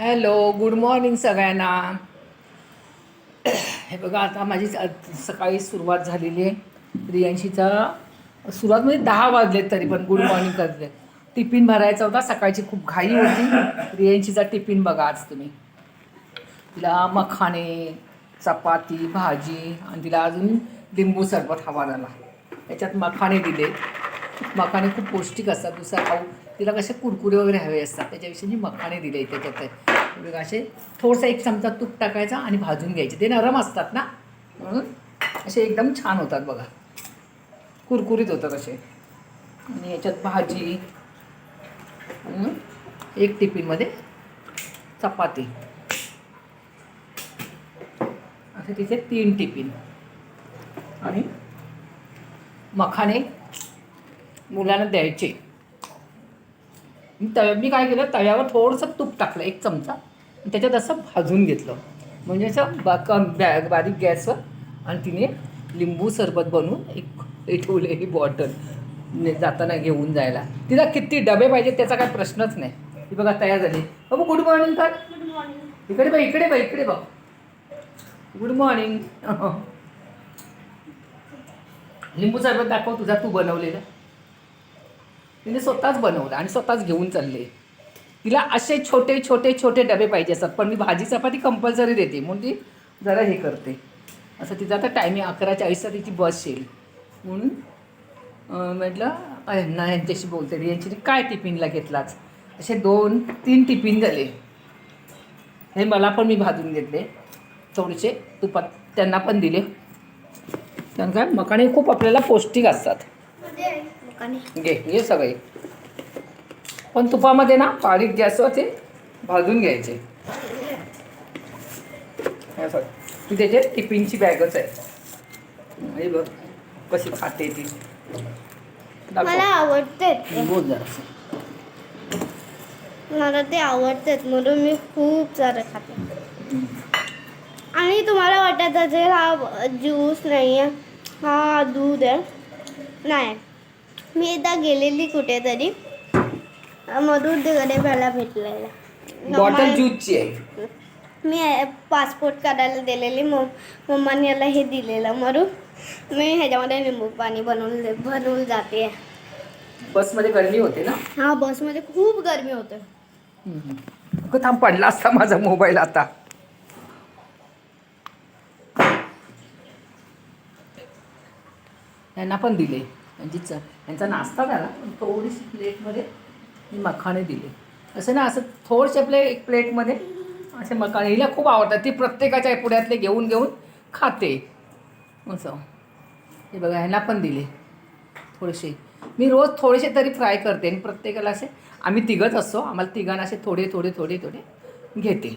Hello good morning सगळ्यांना. हे बघा आता माझी सकाळी सुरुवात झालेली आहे. रियांशीचा सुरुवात म्हणजे दहा वाजले तरी पण गुड मॉर्निंग करते. टिफिन भरायचा होता सकाळची खूप घाई होती. रियांशीचा टिफिन बघा आज तुम्ही. तिला मखाणे चपाती भाजी आणि तिला अजून लिंबू सरबत हवा झाला. त्याच्यात मखाणे दिले. मखाणे खूप पौष्टिक असतात. दुसरा खाऊ तिला कसे कुरकुरे वगैरे हवे असतात त्याच्याविषयी मी मखाणे दिले त्याच्यात म्हणजे असे थोडंसं एक चमचा तूप टाकायचा आणि भाजून घ्यायचे. ते नरम असतात ना म्हणून असे एकदम छान होतात बघा. कुरकुरीत होतात असे. आणि याच्यात भाजी एक टिफिनमध्ये चपाती. असे तिचे तीन टिफिन. आणि मखाणे मुलांना द्यायचे. तव्या मी काय केलं तव्यावर थोडंसं तूप टाकलं एक चमचा. आणि त्याच्यात असं भाजून घेतलं. म्हणजे असं बा कम बॅ बारीक गॅसवर. आणि तिने लिंबू सरबत बनवून एक हे ठेवलेली बॉटल. ने जाताना घेऊन जायला. तिला किती डबे पाहिजे त्याचा काय प्रश्नच नाही. ती बघा तयार झाली. बाबू गुड मॉर्निंग कर इकडे बघ इकडे बघ इकडे बघ. गुड मॉर्निंग लिंबू सरबत दाखव तुझा तू बनवलेलं. तिने स्वतःच बनवलं आणि स्वतःच घेऊन चालले. तिला असे छोटे छोटे छोटे डबे पाहिजे असतात पण मी भाजी चपाती कंपल्सरी देते. म्हणून ती जरा हे करते. असं तिचा आता टायमिंग अकरा चाळीसला तिची बस येईल. म्हणून म्हटलं यांना यांच्याशी बोलते. यांची काय टिफिनला घेतलाच? असे दोन तीन टिफिन झाले. हे मला पण मी भाजून घेतले. थोडेसे तुपात त्यांना पण दिले. कारण काय मकाणे खूप आपल्याला पौष्टिक असतात. म्हणजे घे हे सगळे. पण तुपामध्ये ना बारीक गॅसवर ते भाजून घ्यायचे. ती त्याच्यात टिफिनची बॅगच आहे. हे बघ कशी खाते ती. मला आवडते मला ते आवडतेच म्हणून मी खूप सारं खाते. आणि तुम्हाला वाटत असेल हा ज्यूस नाही आहे हा दूध आहे. नाही. मी एकदा गेलेली कुठेतरी. मधुरकडे मला भेटलेला. बॉटल ज्यूसची आहे. मी पासपोर्ट काढायला दिलेली. मग मम्माने याला हे दिलेलं म्हणून मी ह्याच्यामध्ये लिंबू पाणी बनवून बनवून जाते. बसमध्ये गरमी होते ना? हा बसमध्ये खूप गरमी होते. अगं थांब पडला असता माझा मोबाईल आता. त्यांना पण दिले. म्हणजे च यांचा नाश्ता झाला पण थोडीशी प्लेटमध्ये मी मखाणे दिले. असं ना असं थोडसे प्ले एक प्लेटमध्ये असे मखाणे हिला खूप आवडतात. ती प्रत्येकाच्या पुढ्यातले घेऊन घेऊन खाते. असं. हे बघा ह्यांना पण दिले थोडेसे. मी रोज थोडेसे तरी फ्राय करते आणि प्रत्येकाला असे आम्ही तिघच असतो. आम्हाला तिघांना असे थोडे थोडे थोडे थोडे घेते.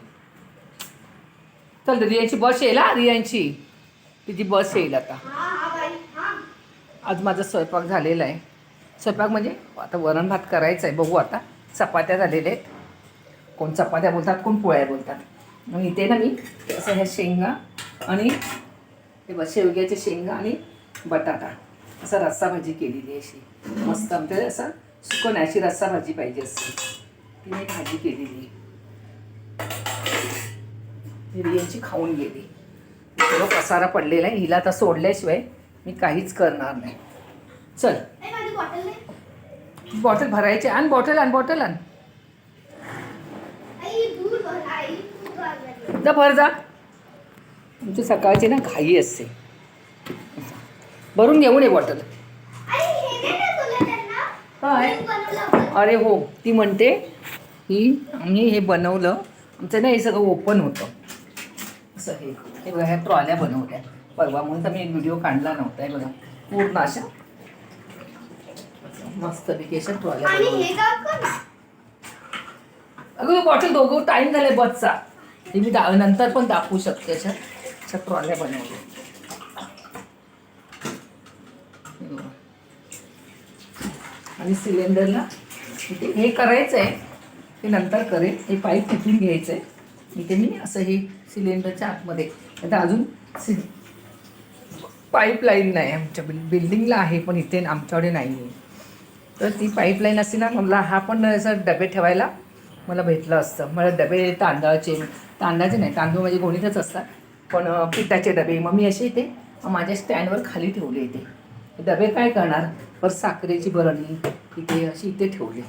चल रियांची बस येईल हा? रियांची. तिची बस येईल आता. आज माझा स्वयंपाक झालेला आहे. स्वयंपाक म्हणजे आता वरण भात करायचं आहे. बघू आता चपात्या झालेल्या आहेत. कोण चपात्या बोलतात कोण पोळ्या बोलतात. मग इथे ना मी असं ह्या शेंगा आणि ते बघ शेवग्याच्या शेंगा आणि बटाटा असा रस्सा भाजी केलेली आहे अशी. मस्त आमच्या असं सुकं अशी रस्सा भाजी पाहिजे असते. तिने भाजी केलेली रियांची खाऊन गेली. सगळं पसारा पडलेला आहे. हिला आता सोडल्याशिवाय मी काहीच करणार नाही. चल. बॉटल भरायची आण बॉटल आण बॉटल आण. जा भर जा. तुमची सकाळची ना घाई असते. भरून घेऊन ये बॉटल काय? अरे हो ती म्हणते की आम्ही हे बनवलं. आमचं ना हे सगळं ओपन होतं. असं हे. हे बघा ह्या ट्रॉल्या बनवल्या. परवा म्हणून तर मी एक व्हिडिओ काढला नव्हता हे बघा. पूर्ण अशा मस्त अशा ट्रॉल्या आणि बनवल्या. हे दाखव ना. अगं बॉटल दोघं टाईम झालाय बसचा. हे मी दा नंतर पण दाखवू शकते अशा अशा ट्रॉल्या बनवल्या. आणि सिलेंडरला इथे हे करायचं आहे ते नंतर करेल हे पाईप टिपून घ्यायचं आहे इथे मी असं हे सिलेंडरच्या आतमध्ये आता अजून सि पाईपलाईन नाही. आमच्या बिल बिल्डिंगला आहे पण इथे आमच्याकडे नाही आहे तर ती पाईपलाईन असते ना मला हा पण असं डबे ठेवायला मला भेटलं असतं. मला डबे तांदळाचे तांदळाचे नाही तांदूळ म्हणजे गोणीतच असतात. पण पिठाचे डबे. मग मी असे इथे माझ्या स्टँडवर खाली ठेवले इथे. डबे काय करणार? पर साखरेची बरणी इथे अशी इथे ठेवली.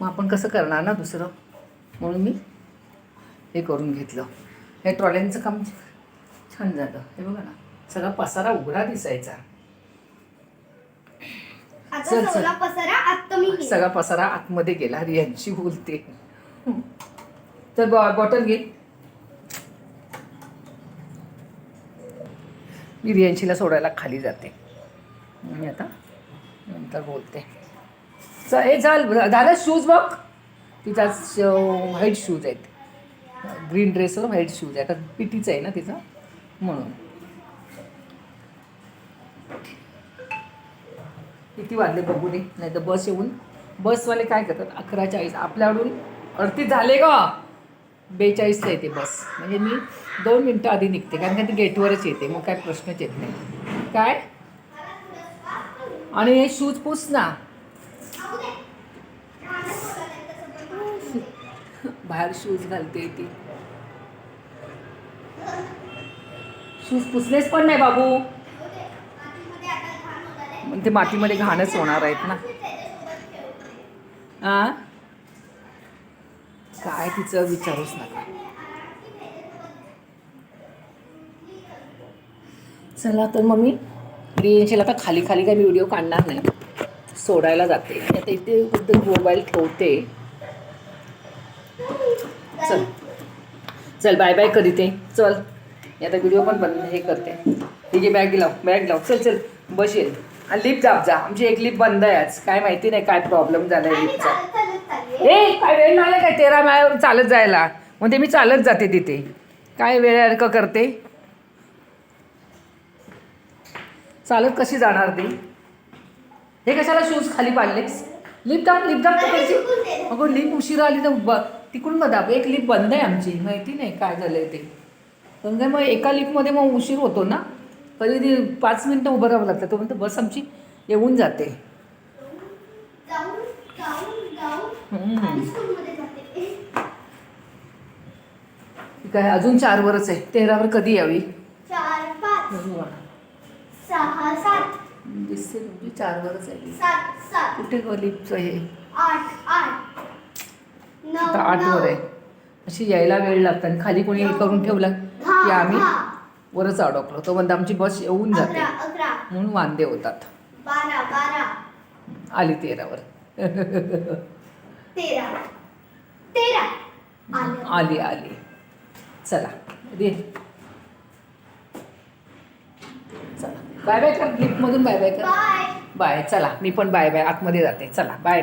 मग आपण कसं करणार ना दुसरं? म्हणून मी हे करून घेतलं. हे ट्रॉल्यांचं काम छान झालं. हे बघा ना. सगळा पसारा उघडा दिसायचा. आता चल, चल. सगळा पसारा आता मी केला. सगळा पसारा आतमध्ये गेला. रियांशी बोलते. तर बॉ- बॉटल घे. मी रियांशीला सोडायला खाली जाते. मी आता नंतर बोलते. च हे चाल दादा शूज बघ. तिचा व्हाईट शूज आहेत. ग्रीन ड्रेसवर व्हाईट शूज आहे आता पिटीचं आहे ना तिचा? म्हणून. किती वाजले बघू दे नाही तर बस येऊन. बसवाले काय करतात? अकरा चाळीस आपल्याकडून अडतीस झाले का बेचाळीसला येते बस. म्हणजे मी दोन मिनटं आधी निघते कारण का ती गेटवरच येते मग काय प्रश्नच येत नाही. काय? आणि हे शूज पुस ना. बाहेर शूज घालते ती. शूज पुसलेच पण नाही बाबू. मग ते मातीमध्ये घाणच होणार आहेत ना. आ? काय तिचं विचारूच नका. चला तर मग मी रिएन्शीला आता खाली खाली काही व्हिडिओ काढणार नाही. सोडायला जाते. आता इथे मोबाईल ठेवते. चल. चल बाय बाय करीते. चल. आता व्हिडिओ पण बंद हे करते. तिची बॅग लाव बॅग लाव. चल चल. बसेल जाप जा. आमची एक लिफ्ट बंद आहे आज. काय माहिती नाही काय प्रॉब्लेम झाला आहे चालत चालली. ए काय वेळ नाही काय? तेरा माळ्यावर चालत जायला. म्हणजे मी चालत जाते तिथे. काय वेळासारखं करते? चालत कशी जाणार ती? हे कशाला शूज खाली पाडलेस लिफ्ट दाब लिफ्ट दाब कशी? अगं लिफ्ट उशिरा आली तर ब तिकडून बघा एक लिफ्ट बंद आहे आमची. माहिती नाही काय झालंय ते. पण काय मग एका लिफ्टमध्ये मग उशीर होतो ना? कधी ती पाच मिनटं उभं राहावं लागतं. तो म्हणतो बस आमची येऊन जाते. काय अजून चारवरच आहे. तेरावर कधी यावी? चार पाच दिसते तुमची चारवरच आहे. कुठे गलिपचं हे आठ आता आठवर आहे. अशी यायला वेळ लागतो आणि खाली कोणी हे करून ठेवलं की आम्ही वरच अडकलो. तो म्हणतो आमची बस येऊन जाते. म्हणून वांदे होतात. बारा बारा. आली तेरावर. तेरा. तेरा. आले. आली चला दे. चला. बाय बाय कर लिफ्टमधून बाय बाय कर. बाय. बाय चला. मी पण बाय बाय आतमध्ये जाते. चला बाय बाय